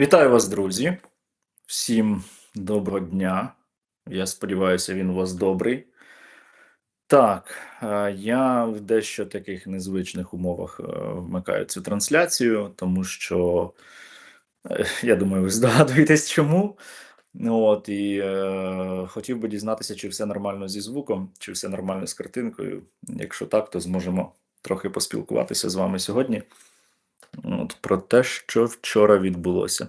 Вітаю вас, друзі. Всім доброго дня. Я сподіваюся, він у вас добрий. Так, е, я в дещо таких незвичних умовах е, вмикаю цю трансляцію, тому що е, я думаю, ви здогадуєтесь чому. От і е, хотів би дізнатися, чи все нормально зі звуком, чи все нормально з картинкою. Якщо так, то зможемо трохи поспілкуватися з вами сьогодні. От, Про те, що вчора відбулося.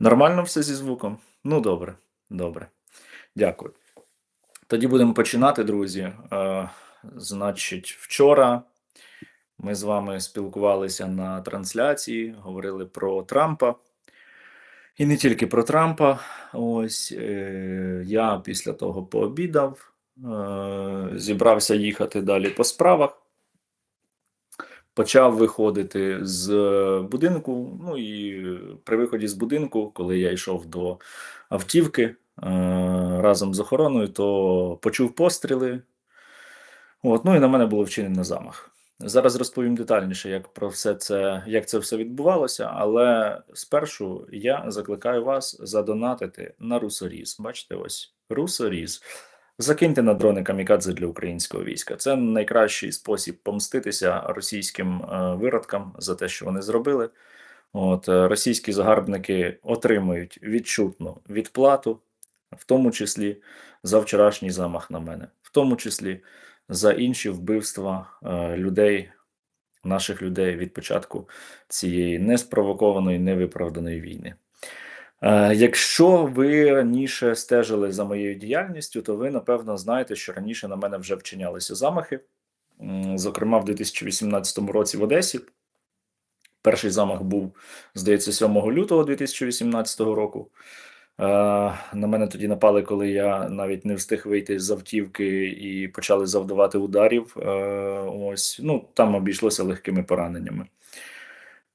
Нормально все зі звуком? Ну, добре, добре. Дякую. Тоді будемо починати, друзі. Е, Значить, вчора ми з вами спілкувалися на трансляції, говорили про Трампа. І не тільки про Трампа. Ось е, я після того пообідав, е, зібрався їхати далі по справах почав виходити з будинку. Ну і при виході з будинку, коли я йшов до автівки е, разом з охороною, то почув постріли. От, ну і на мене було вчинено замах. Зараз розповім детальніше, як про все це, як це все відбувалося. Але спершу я закликаю вас задонатити на Русоріз. Бачите, ось Русоріз. Закиньте на дрони камікадзе для українського війська. Це найкращий спосіб помститися російським е, виродкам за те, що вони зробили. От е, російські загарбники отримують відчутну відплату, в тому числі за вчорашній замах на мене, в тому числі за інші вбивства е, людей, наших людей від початку цієї неспровокованої, невиправданої війни. Е, якщо ви раніше стежили за моєю діяльністю, то ви напевно знаєте, що раніше на мене вже вчинялися замахи. Зокрема, в 2018 році в Одесі. Перший замах був, здається, 7 лютого 2018 року. Е, на мене тоді напали, коли я навіть не встиг вийти з автівки і почали завдавати ударів. Е, ось ну там обійшлося легкими пораненнями.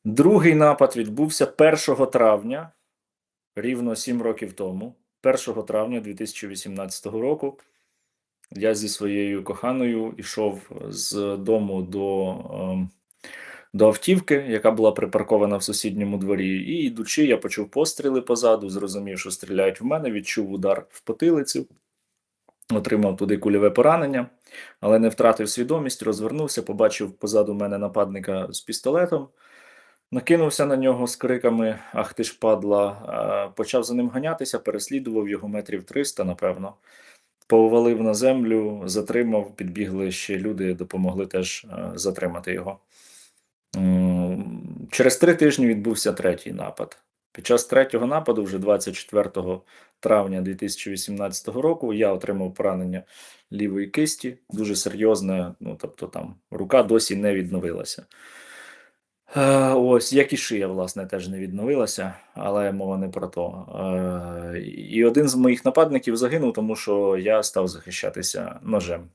Другий напад відбувся 1 травня рівно 7 років тому, 1 травня 2018 року, я зі своєю коханою йшов з дому до ем, до автівки, яка була припаркована в сусідньому дворі. І йдучи, я почув постріли позаду, зрозумів, що стріляють в мене, відчув удар в потилицю. Отримав туди кульове поранення, але не втратив свідомість, розвернувся, побачив позаду мене нападника з пістолетом. Накинувся на нього з криками Ах ти ж падла, почав за ним ганятися, переслідував його метрів 300, напевно. Повалив на землю, затримав, підбігли ще люди, допомогли теж затримати його. Через три тижні відбувся третій напад. Під час третього нападу, вже 24 травня 2018 року, я отримав поранення лівої кисті, дуже серйозне. Ну тобто, там рука досі не відновилася. Е, ось, як і шия, власне, теж не відновилася, але мова не про то. Е, і один з моїх нападників загинув, тому що я став захищатися ножем.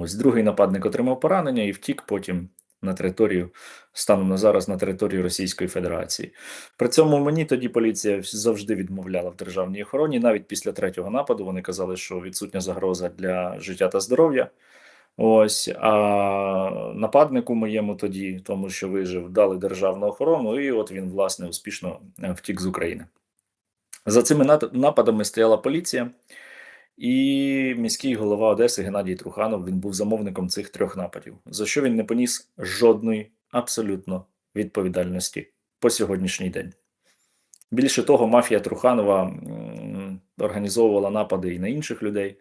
Ось другий нападник отримав поранення і втік потім на територію, станом на зараз на територію Російської Федерації. При цьому мені тоді поліція завжди відмовляла в державній охороні. Навіть після третього нападу вони казали, що відсутня загроза для життя та здоров'я. Ось а нападнику моєму тоді, тому що вижив, дали державну охорону, і от він власне успішно е, втік з України. За цими нападами стояла поліція і міський голова Одеси Геннадій Труханов. Він був замовником цих трьох нападів, за що він не поніс жодної абсолютно відповідальності по сьогоднішній день. Більше того, мафія Труханова організовувала напади і на інших людей.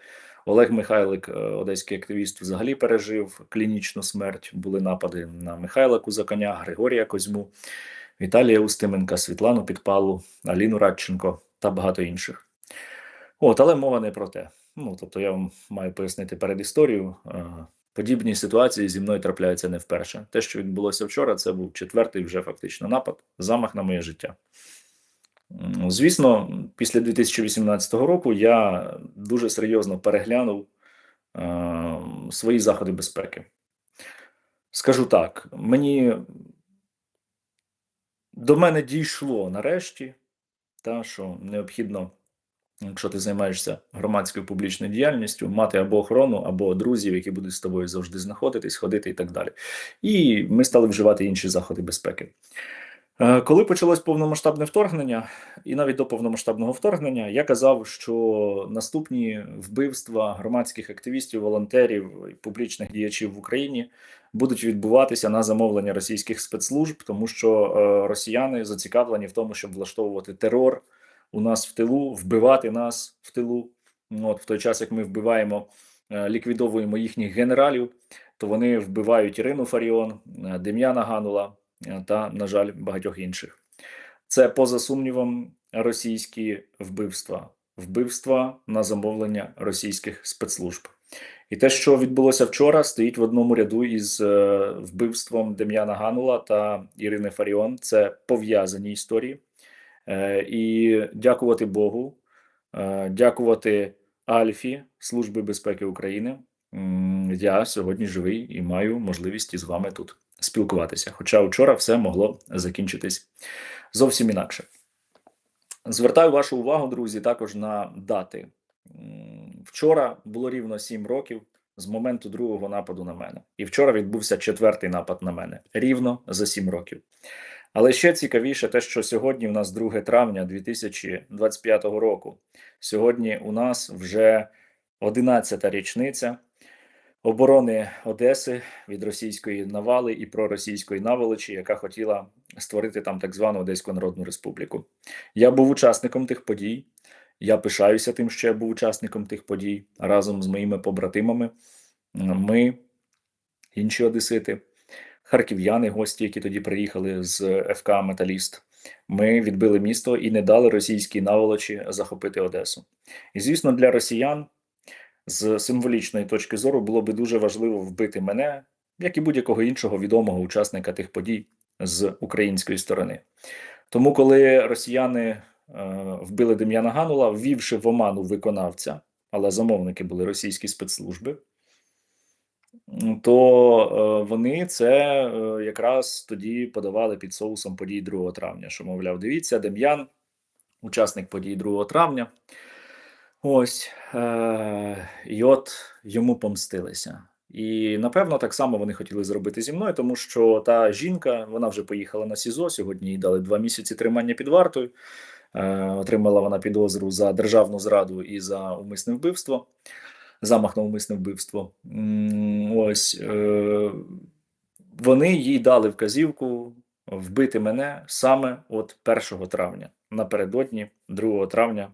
Олег Михайлик, е, одеський активіст, взагалі пережив клінічну смерть. Були напади на Михайла Кузаконя, Григорія Козьму, Віталія Устименка, Світлану Підпалу, Аліну Радченко та багато інших. От, але мова не про те. Ну тобто, я вам маю пояснити перед історією. Е, подібні ситуації зі мною трапляються не вперше. Те, що відбулося вчора, це був четвертий вже фактично напад, замах на моє життя. Звісно, після 2018 року я дуже серйозно переглянув е, свої заходи безпеки. Скажу так, мені до мене дійшло нарешті, та, що необхідно якщо ти займаєшся громадською публічною діяльністю, мати або охорону, або друзів, які будуть з тобою завжди знаходитись, ходити і так далі. І ми стали вживати інші заходи безпеки. Е, коли почалось повномасштабне вторгнення, і навіть до повномасштабного вторгнення, я казав, що наступні вбивства громадських активістів, волонтерів і публічних діячів в Україні будуть відбуватися на замовлення російських спецслужб, тому що е, росіяни зацікавлені в тому, щоб влаштовувати терор у нас в тилу, вбивати нас в тилу. От в той час, як ми вбиваємо, е, ліквідовуємо їхніх генералів, то вони вбивають Ірину Фаріон, Дем'яна Ганула та, на жаль, багатьох інших. Це поза сумнівом російські вбивства, вбивства на замовлення російських спецслужб. І те, що відбулося вчора, стоїть в одному ряду із вбивством Дем'яна Ганула та Ірини Фаріон. Це пов'язані історії. Е, і дякувати Богу, е, дякувати Альфі Служби безпеки України. Я сьогодні живий і маю можливість із вами тут спілкуватися. Хоча вчора все могло закінчитись зовсім інакше. Звертаю вашу увагу, друзі, також на дати. Вчора було рівно 7 років з моменту другого нападу на мене. І вчора відбувся четвертий напад на мене рівно за 7 років. Але ще цікавіше, те, що сьогодні у нас 2 травня 2025 року. Сьогодні у нас вже 11-та річниця оборони Одеси від російської навали і проросійської наволочі, яка хотіла створити там так звану Одеську Народну Республіку. Я був учасником тих подій. Я пишаюся тим, що я був учасником тих подій разом з моїми побратимами. Ми, інші одесити харків'яни, гості, які тоді приїхали з ФК Металіст. Ми відбили місто і не дали російській наволочі захопити Одесу. І звісно, для росіян з символічної точки зору було би дуже важливо вбити мене, як і будь-якого іншого відомого учасника тих подій з української сторони. Тому, коли росіяни е, вбили Дем'яна Ганула, ввівши в оману виконавця, але замовники були російські спецслужби то е, вони це е, якраз тоді подавали під соусом подій 2 травня. Що, мовляв, дивіться, Дем'ян, учасник подій 2 травня. Ось е, і от йому помстилися. І напевно так само вони хотіли зробити зі мною, тому що та жінка вона вже поїхала на СІЗО. Сьогодні їй дали два місяці тримання під вартою. Е, Отримала вона підозру за державну зраду і за умисне вбивство замах на умисне вбивство. Ось е, вони їй дали вказівку вбити мене саме от 1 травня, напередодні 2 травня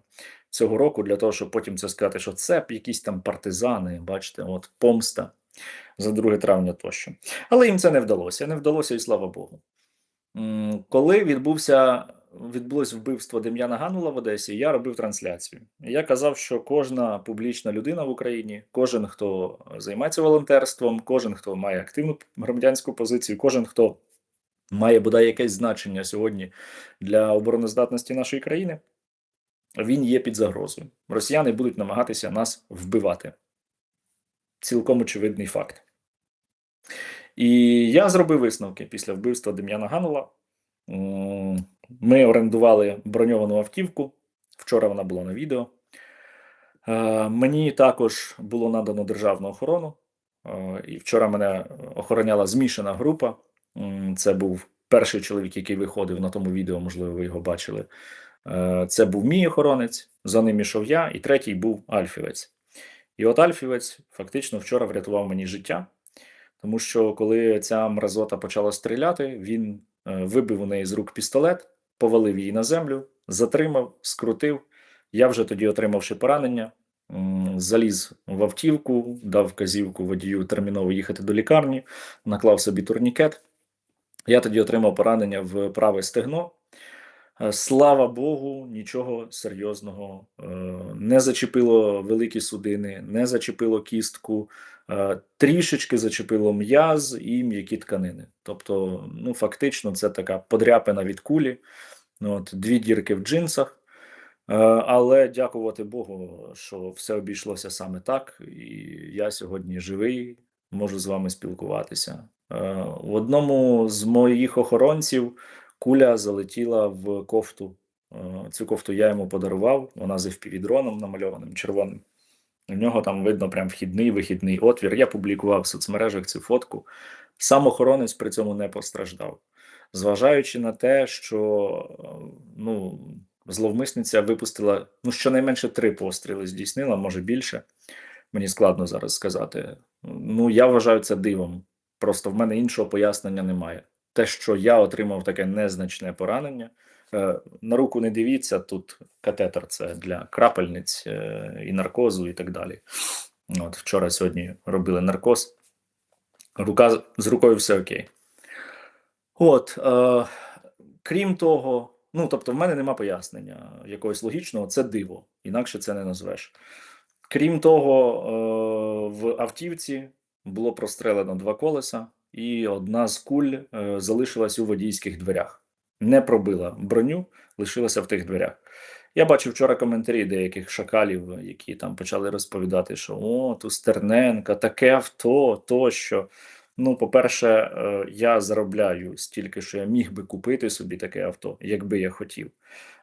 цього року, для того, щоб потім це сказати, що це якісь там партизани, бачите, от помста за 2 травня тощо. Але їм це не вдалося. Не вдалося, і слава Богу. Коли відбувся відбулось вбивство Дем'яна Ганула в Одесі, я робив трансляцію. Я казав, що кожна публічна людина в Україні, кожен, хто займається волонтерством, кожен, хто має активну громадянську позицію, кожен, хто має бодай якесь значення сьогодні для обороноздатності нашої країни, він є під загрозою. Росіяни будуть намагатися нас вбивати. Цілком очевидний факт. І я зробив висновки після вбивства Дем'яна Ганула. Ми орендували броньовану автівку. Вчора вона була на відео. Е, мені також було надано державну охорону. Е, і вчора мене охороняла змішана група. Це був перший чоловік, який виходив на тому відео, можливо, ви його бачили. Е, це був мій охоронець, за ним ішов я, і третій був Альфівець. І от Альфівець фактично вчора врятував мені життя, тому що коли ця мразота почала стріляти, він вибив у неї з рук пістолет повалив її на землю, затримав, скрутив. Я вже тоді, отримавши поранення, заліз в автівку, дав вказівку водію терміново їхати до лікарні, наклав собі турнікет. Я тоді отримав поранення в праве стегно. Е, слава Богу, нічого серйозного е, не зачепило великі судини, не зачепило кістку, е, трішечки зачепило м'яз і м'які тканини. Тобто, ну фактично, це така подряпина від кулі, ну, от, дві дірки в джинсах. Але дякувати Богу, що все обійшлося саме так, і я сьогодні живий, можу з вами спілкуватися. В одному з моїх охоронців куля залетіла в кофту Е, Цю кофту я йому подарував. Вона з FPV-дроном намальованим червоним. У нього там видно прям вхідний вихідний отвір. Я публікував в соцмережах цю фотку. Сам охоронець при цьому не постраждав. Зважаючи на те, що е, ну, зловмисниця випустила ну, щонайменше три постріли здійснила, може більше. Мені складно зараз сказати. Ну, я вважаю це дивом. Просто в мене іншого пояснення немає. Те, що я отримав таке незначне поранення. Е, на руку не дивіться, тут катетер це для крапельниць е, і наркозу, і так далі. От Вчора сьогодні робили наркоз. Рука з рукою все окей. От, е, крім того, ну тобто, в мене нема пояснення якогось логічного, це диво, інакше це не назвеш. Крім того, е, в автівці було прострелено два колеса, і одна з куль е, залишилась у водійських дверях. Не пробила броню, лишилася в тих дверях. Я бачив вчора коментарі деяких шакалів, які там почали розповідати, що о, тут Стерненка, таке авто, тощо. Ну, по-перше, е, я заробляю стільки, що я міг би купити собі таке авто, якби я хотів.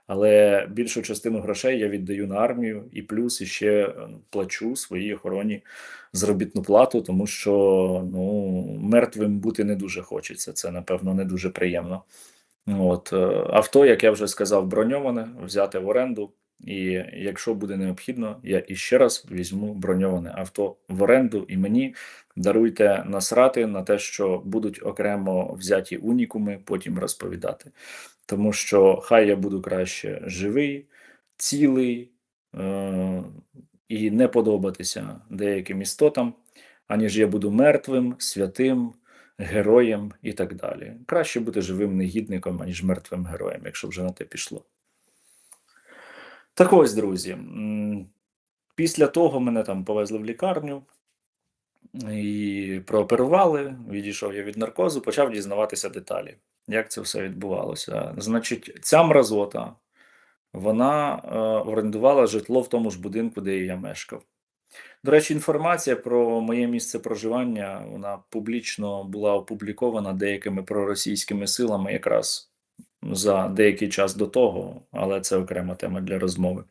Але більшу частину грошей я віддаю на армію і плюс іще е, плачу своїй охороні заробітну плату, тому що ну, мертвим бути не дуже хочеться. Це, напевно, не дуже приємно. От е, авто, як я вже сказав, броньоване, взяти в оренду. І якщо буде необхідно, я іще раз візьму броньоване авто в оренду, і мені даруйте насрати на те, що будуть окремо взяті унікуми, потім розповідати. Тому що хай я буду краще живий, цілий е- і не подобатися деяким істотам, аніж я буду мертвим, святим, героєм і так далі. Краще бути живим негідником, аніж мертвим героєм, якщо вже на те пішло. Так ось, друзі, після того мене там повезли в лікарню і прооперували. Відійшов я від наркозу, почав дізнаватися деталі, як це все відбувалося. Значить, ця мразота вона е, орендувала житло в тому ж будинку, де я мешкав. До речі, інформація про моє місце проживання вона публічно була опублікована деякими проросійськими силами якраз за деякий час до того, але це окрема тема для розмови.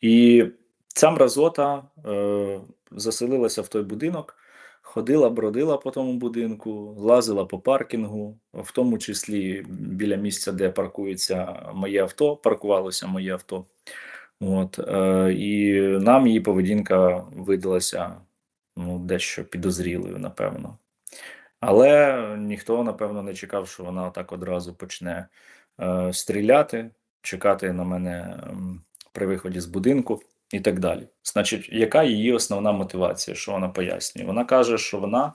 І ця мразота е, заселилася в той будинок, ходила, бродила по тому будинку, лазила по паркінгу, в тому числі біля місця, де паркується моє авто, паркувалося моє авто. От, е, І нам її поведінка видалася ну, дещо підозрілою, напевно. Але ніхто, напевно, не чекав, що вона так одразу почне е, стріляти, чекати на мене при виході з будинку і так далі. Значить, яка її основна мотивація? Що вона пояснює? Вона каже, що вона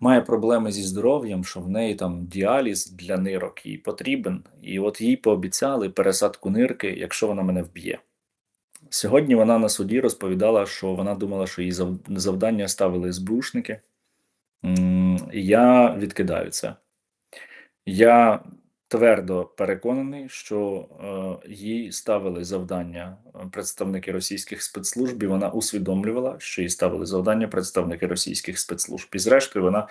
має проблеми зі здоров'ям, що в неї там діаліз для нирок їй потрібен, і от їй пообіцяли пересадку нирки, якщо вона мене вб'є. Сьогодні вона на суді розповідала, що вона думала, що їй завдання ставили СБУшники. Я відкидаю це. Я твердо переконаний, що е, їй ставили завдання представники російських спецслужб, і вона усвідомлювала, що їй ставили завдання представники російських спецслужб. І зрештою, вона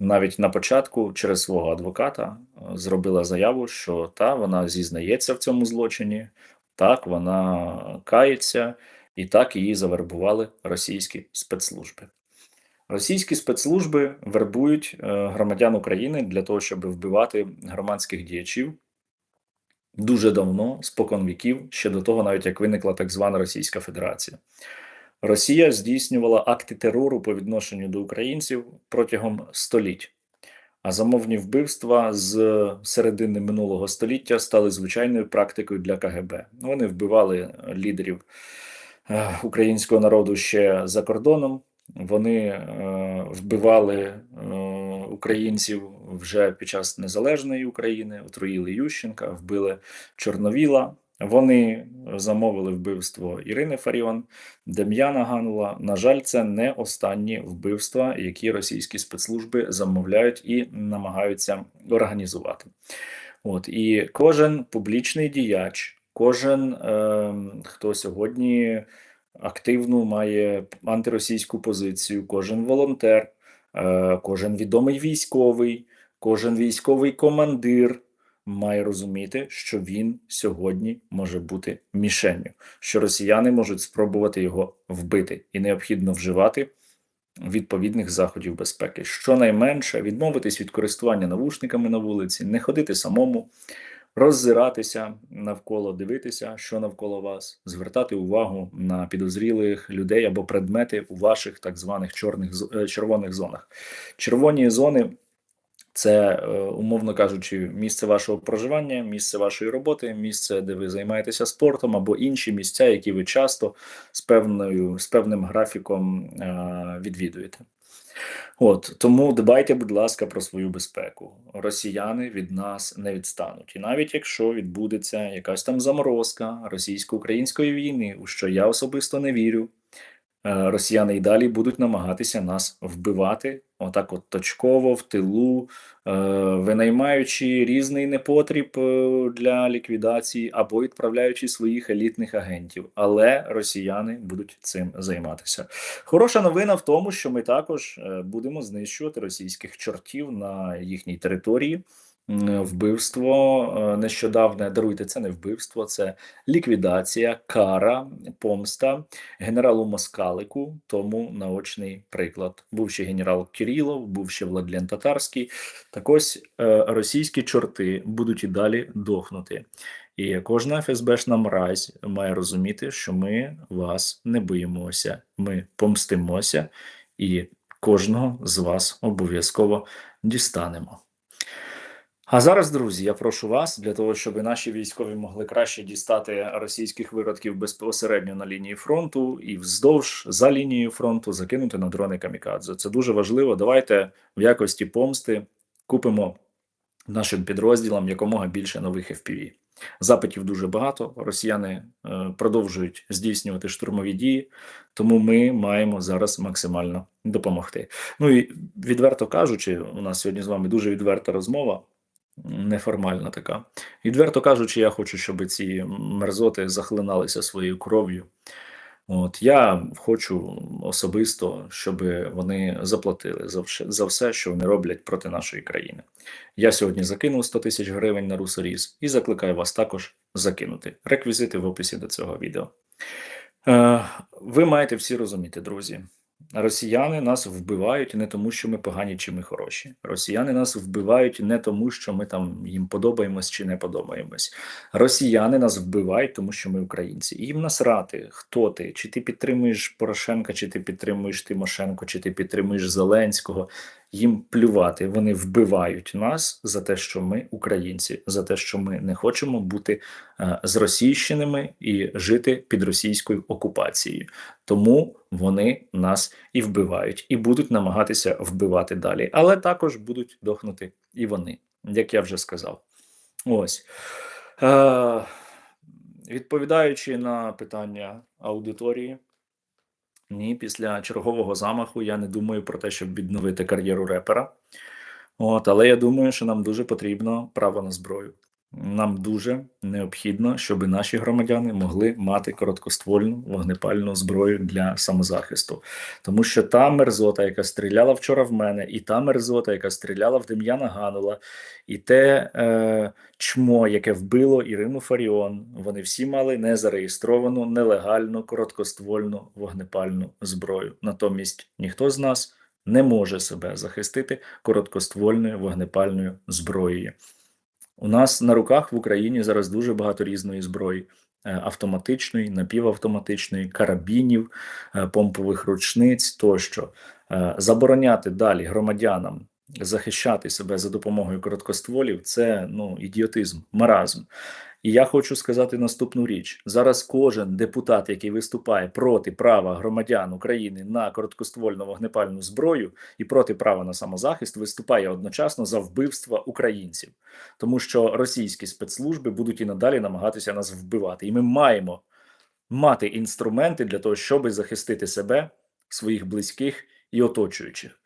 навіть на початку через свого адвоката е, зробила заяву, що та вона зізнається в цьому злочині, так вона кається, і так її завербували російські спецслужби. Російські спецслужби вербують е, громадян України для того, щоб вбивати громадських діячів дуже давно, спокон віків, ще до того, навіть як виникла так звана Російська Федерація. Росія здійснювала акти терору по відношенню до українців протягом століть, а замовні вбивства з середини минулого століття стали звичайною практикою для КГБ. Вони вбивали лідерів е, українського народу ще за кордоном. Вони е, вбивали е, українців вже під час незалежної України, отруїли Ющенка, вбили Чорновіла. Вони замовили вбивство Ірини Фаріон, Дем'яна Ганула. На жаль, це не останні вбивства, які російські спецслужби замовляють і намагаються організувати. От і кожен публічний діяч, кожен е, хто сьогодні активну має антиросійську позицію, кожен волонтер, е, кожен відомий військовий, кожен військовий командир має розуміти, що він сьогодні може бути мішенню, що росіяни можуть спробувати його вбити, і необхідно вживати відповідних заходів безпеки. Щонайменше відмовитись від користування навушниками на вулиці, не ходити самому, роззиратися навколо, дивитися, що навколо вас, звертати увагу на підозрілих людей або предмети у ваших так званих чорних е, червоних зонах. Червоні зони. Це, е, умовно кажучи, місце вашого проживання, місце вашої роботи, місце, де ви займаєтеся спортом, або інші місця, які ви часто з певною з певним графіком е, відвідуєте. От тому дбайте, будь ласка, про свою безпеку. Росіяни від нас не відстануть, і навіть якщо відбудеться якась там заморозка російсько-української війни, у що я особисто не вірю. е, Росіяни і далі будуть намагатися нас вбивати, отак, от точково в тилу, е, винаймаючи різний непотріб е, для ліквідації або відправляючи своїх елітних агентів. Але росіяни будуть цим займатися. Хороша новина в тому, що ми також е, будемо знищувати російських чортів на їхній території. Вбивство е, нещодавне даруйте, це не вбивство, це ліквідація, кара, помста генералу Москалику. Тому наочний приклад. Був ще генерал Кирилов, був ще Владлен Татарський. Так ось е, російські чорти будуть і далі дохнути. І кожна ФСБшна мразь має розуміти, що ми вас не боїмося, ми помстимося, і кожного з вас обов'язково дістанемо. А зараз, друзі, я прошу вас для того, щоб наші військові могли краще дістати російських виродків безпосередньо на лінії фронту і вздовж за лінією фронту закинути на дрони камікадзе. Це дуже важливо. Давайте в якості помсти купимо нашим підрозділам якомога більше нових FPV. Запитів дуже багато. Росіяни е, продовжують здійснювати штурмові дії, тому ми маємо зараз максимально допомогти. Ну і відверто кажучи, у нас сьогодні з вами дуже відверта розмова, неформальна така. Відверто кажучи, я хочу, щоб ці мерзоти захлиналися своєю кров'ю. От я хочу особисто, щоб вони заплатили за все, за все, що вони роблять проти нашої країни. Я сьогодні закинув 100 тисяч гривень на русоріз і закликаю вас також закинути. Реквізити в описі до цього відео. Е, ви маєте всі розуміти, друзі. Росіяни нас вбивають не тому, що ми погані чи ми хороші. Росіяни нас вбивають не тому, що ми там їм подобаємось чи не подобаємось. Росіяни нас вбивають, тому що ми українці. І їм насрати, хто ти, чи ти підтримуєш Порошенка, чи ти підтримуєш Тимошенко, чи ти підтримуєш Зеленського. Їм плювати. Вони вбивають нас за те, що ми українці, за те, що ми не хочемо бути е, зросійщеними і жити під російською окупацією. Тому вони нас і вбивають, і будуть намагатися вбивати далі. Але також будуть дохнути і вони, як я вже сказав. Ось. Е, відповідаючи на питання аудиторії, ні, після чергового замаху я не думаю про те, щоб відновити кар'єру репера. От, але я думаю, що нам дуже потрібно право на зброю. Нам дуже необхідно, щоб наші громадяни могли мати короткоствольну вогнепальну зброю для самозахисту, тому що та мерзота, яка стріляла вчора в мене, і та мерзота, яка стріляла в Дем'яна Ганула, і те е, чмо, яке вбило Ірину Фаріон, вони всі мали незареєстровану, нелегальну короткоствольну вогнепальну зброю. Натомість ніхто з нас не може себе захистити короткоствольною вогнепальною зброєю. У нас на руках в Україні зараз дуже багато різної зброї: е, автоматичної, напівавтоматичної, карабінів, е, помпових ручниць тощо. Е, Забороняти далі громадянам захищати себе за допомогою короткостволів це ну ідіотизм, маразм. І я хочу сказати наступну річ: зараз кожен депутат, який виступає проти права громадян України на короткоствольну вогнепальну зброю і проти права на самозахист, виступає одночасно за вбивство українців, тому що російські спецслужби будуть і надалі намагатися нас вбивати, і ми маємо мати інструменти для того, щоб захистити себе, своїх близьких і оточуючих.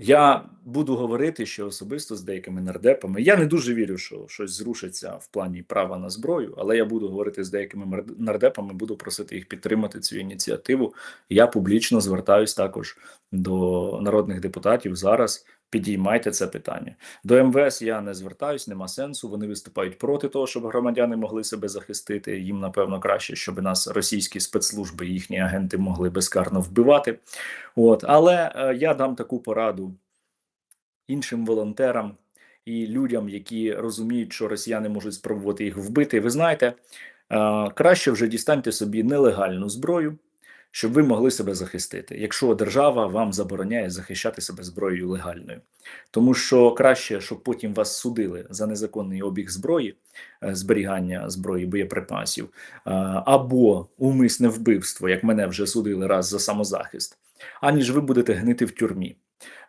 Я буду говорити, що особисто з деякими нардепами. Я не дуже вірю, що щось зрушиться в плані права на зброю, але я буду говорити з деякими нардепами, буду просити їх підтримати цю ініціативу. Я публічно звертаюсь також до народних депутатів зараз підіймайте це питання. До МВС я не звертаюсь, нема сенсу. Вони виступають проти того, щоб громадяни могли себе захистити. Їм напевно краще, щоб нас російські спецслужби, їхні агенти могли безкарно вбивати. От, але е, я дам таку пораду іншим волонтерам і людям, які розуміють, що росіяни можуть спробувати їх вбити. Ви знаєте, е, краще вже дістаньте собі нелегальну зброю, щоб ви могли себе захистити, якщо держава вам забороняє захищати себе зброєю легальною, тому що краще, щоб потім вас судили за незаконний обіг зброї, е, зберігання зброї, боєприпасів е, або умисне вбивство, як мене вже судили раз за самозахист, аніж ви будете гнити в тюрмі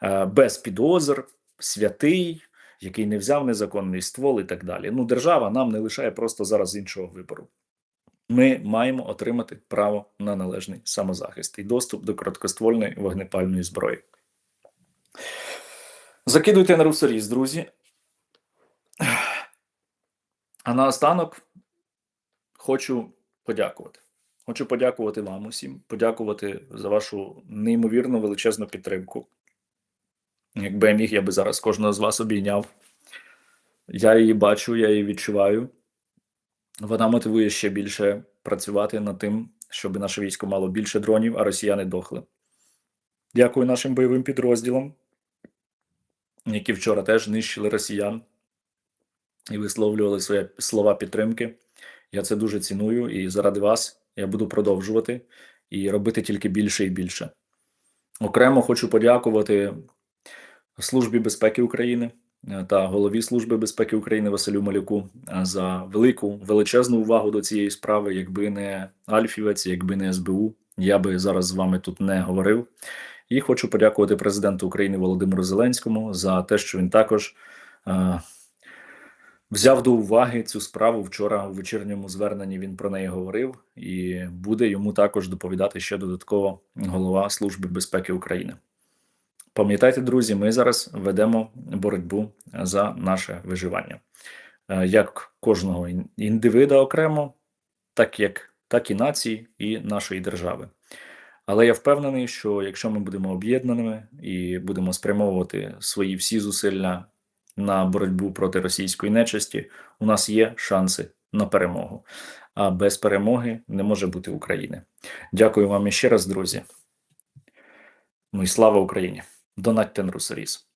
е, без підозр, святий. Який не взяв незаконний ствол і так далі. Ну, держава нам не лишає просто зараз іншого вибору. Ми маємо отримати право на належний самозахист і доступ до короткоствольної вогнепальної зброї. Закидуйте на русоріз, друзі. А наостанок хочу подякувати. Хочу подякувати вам усім, подякувати за вашу неймовірну величезну підтримку. Якби я міг, я би зараз кожного з вас обійняв. Я її бачу, я її відчуваю. Вона мотивує ще більше працювати над тим, щоб наше військо мало більше дронів, а росіяни дохли. Дякую нашим бойовим підрозділам, які вчора теж нищили росіян і висловлювали свої слова підтримки. Я це дуже ціную і заради вас я буду продовжувати і робити тільки більше і більше. Окремо хочу подякувати Службі безпеки України та голові Служби безпеки України Василю Малюку е, за велику величезну увагу до цієї справи. Якби не Альфівець, якби не СБУ, я би зараз з вами тут не говорив. І хочу подякувати президенту України Володимиру Зеленському за те, що він також е, взяв до уваги цю справу вчора у вечірньому зверненні. Він про неї говорив, і буде йому також доповідати ще додатково голова Служби безпеки України. Пам'ятайте, друзі, ми зараз ведемо боротьбу за наше виживання, Е, як кожного ін- індивида окремо, так як так і нації, і нашої держави. Але я впевнений, що якщо ми будемо об'єднаними і будемо спрямовувати свої всі зусилля на боротьбу проти російської нечисті, у нас є шанси на перемогу. А без перемоги не може бути України. Дякую вам іще раз, друзі. Ну і слава Україні! Донатьте на Русаріс.